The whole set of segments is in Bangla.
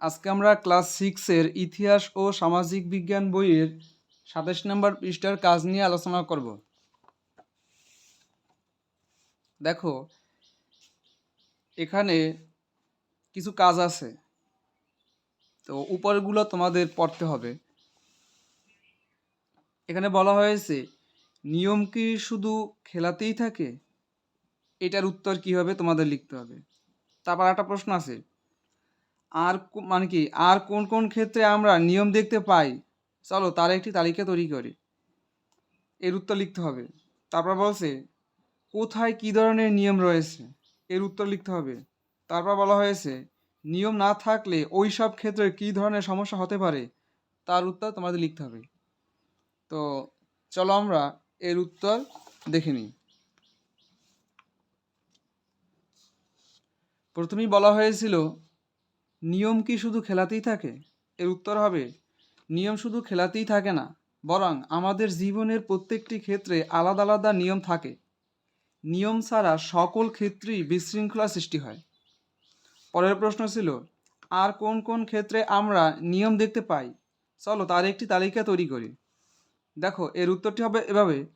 আজকে আমরা ক্লাস সিক্সের ইতিহাস ও সামাজিক বিজ্ঞান বইয়ের সাতাশ নম্বর পৃষ্ঠার কাজ নিয়ে আলোচনা করব। দেখো, এখানে কিছু কাজ আছে। তো উপরগুলো তোমাদের পড়তে হবে। এখানে বলা হয়েছে, নিয়ম কি শুধু খেলাতেই থাকে? এটার উত্তর কি হবে তোমাদের লিখতে হবে। তারপর একটা প্রশ্ন আছে আর মানে কি, আর কোন কোন ক্ষেত্রে আমরা নিয়ম দেখতে পাই? চলো তার একটি তালিকা তৈরি করি। এর উত্তর লিখতে হবে। তারপর বলছে, কোথায় কী ধরনের নিয়ম রয়েছে? এর উত্তর লিখতে হবে। তারপর বলা হয়েছে, নিয়ম না থাকলে ওই সব ক্ষেত্রে কী ধরনের সমস্যা হতে পারে? তার উত্তর তোমাদের লিখতে হবে। তো চলো আমরা এর উত্তর দেখে নিই। প্রথমেই বলা হয়েছিল নিয়ম কি শুধু খেলাতেই থাকে? এর উত্তর হবে, নিয়ম শুধু খেলাতেই থাকে না, বরং আমাদের জীবনের প্রত্যেকটি ক্ষেত্রে আলাদা আলাদা নিয়ম থাকে। নিয়ম ছাড়া সকল ক্ষেত্রেই বিশৃঙ্খলা সৃষ্টি হয়। পরের প্রশ্ন ছিল, আর কোন কোন ক্ষেত্রে আমরা নিয়ম দেখতে পাই? চলো তার একটি তালিকা তৈরি করি। দেখো, এর উত্তরটি হবে এভাবে,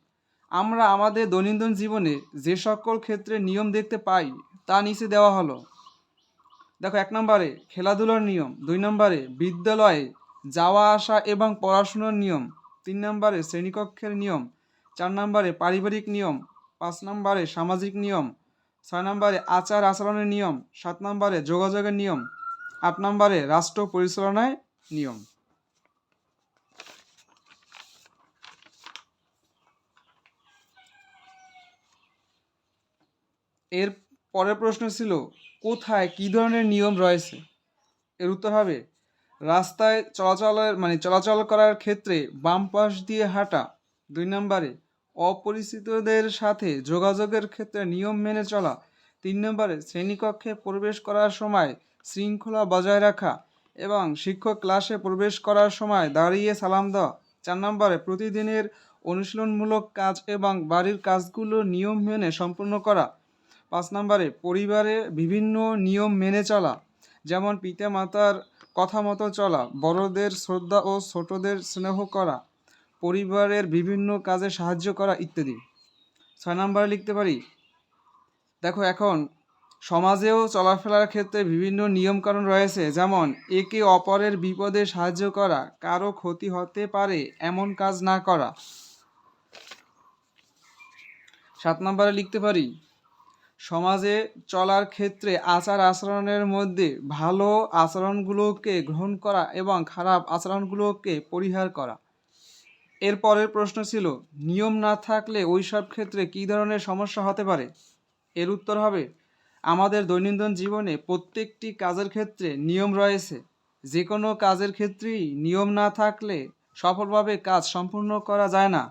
আমরা আমাদের দৈনন্দিন জীবনে যে সকল ক্ষেত্রে নিয়ম দেখতে পাই, তা নিচে দেওয়া হলো। দেখো, এক নম্বরে খেলাধুলার নিয়ম, দুই নম্বরে বিদ্যালয়ে যাওয়া আসা এবং পড়াশুনোর নিয়ম, তিন নম্বরে শ্রেণীকক্ষের নিয়ম, চার নম্বরে পারিবারিক নিয়ম, পাঁচ নম্বরে সামাজিক নিয়ম, ছয় নম্বরে আচার আচরণের নিয়ম, সাত নম্বরে যোগাযোগের নিয়ম, আট নম্বরে রাষ্ট্র পরিচালনায় নিয়ম। এর পরের প্রশ্ন ছিল, কোথায় কী ধরনের নিয়ম রয়েছে? এর উত্তর হবে, রাস্তায় চলাচলের মানে চলাচল করার ক্ষেত্রে বাম পাশ দিয়ে হাঁটা। দুই নম্বরে, অপরিচিতদের সাথে যোগাযোগের ক্ষেত্রে নিয়ম মেনে চলা। তিন নম্বরে, শ্রেণীকক্ষে প্রবেশ করার সময় শৃঙ্খলা বজায় রাখা এবং শিক্ষক ক্লাসে প্রবেশ করার সময় দাঁড়িয়ে সালাম দেওয়া। চার নম্বরে, প্রতিদিনের অনুশীলনমূলক কাজ এবং বাড়ির কাজগুলো নিয়ম মেনে সম্পূর্ণ করা। পাঁচ নম্বরে, পরিবারে বিভিন্ন নিয়ম মেনে চলা, যেমন পিতা মাতার কথা মতো চলা, বড়দের শ্রদ্ধা ও ছোটদের স্নেহ করা, পরিবারের বিভিন্ন কাজে সাহায্য করা ইত্যাদি। ছয় নম্বরে লিখতে পারি, দেখো এখন সমাজেও চলাফেরার ক্ষেত্রে বিভিন্ন নিয়মকানুন রয়েছে, যেমন একে অপরের বিপদে সাহায্য করা, কারও ক্ষতি হতে পারে এমন কাজ না করা। সাত নম্বরে লিখতে পারি সমাজে চলার ক্ষেত্রে আচার আচরণের মধ্যে ভালো আচরণগুলোকে গ্রহণ করা এবং খারাপ আচরণগুলোকে পরিহার করা। এর পরের প্রশ্ন ছিল, নিয়ম না থাকলে ওই সব ক্ষেত্রে কী ধরনের সমস্যা হতে পারে? এর উত্তর হবে, আমাদের দৈনন্দিন জীবনে প্রত্যেকটি কাজের ক্ষেত্রে নিয়ম রয়েছে। যে কোনো কাজের ক্ষেত্রেই নিয়ম না থাকলে সফলভাবে কাজ সম্পূর্ণ করা যায় না।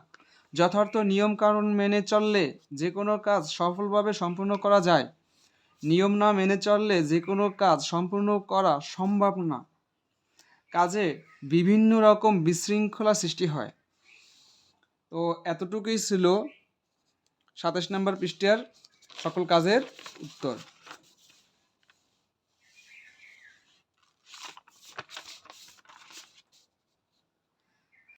যথার্থ নিয়মকানুন মেনে চললে যে কোনো কাজ সফলভাবে সম্পূর্ণ করা যায়। নিয়ম না মেনে চললে যে কোনো কাজ সম্পূর্ণ করা সম্ভব না। কাজে বিভিন্ন রকম বিশৃঙ্খলা সৃষ্টি হয়। তো এতটুকুই ছিল সাতাশ নম্বর পৃষ্ঠার সকল কাজের উত্তর।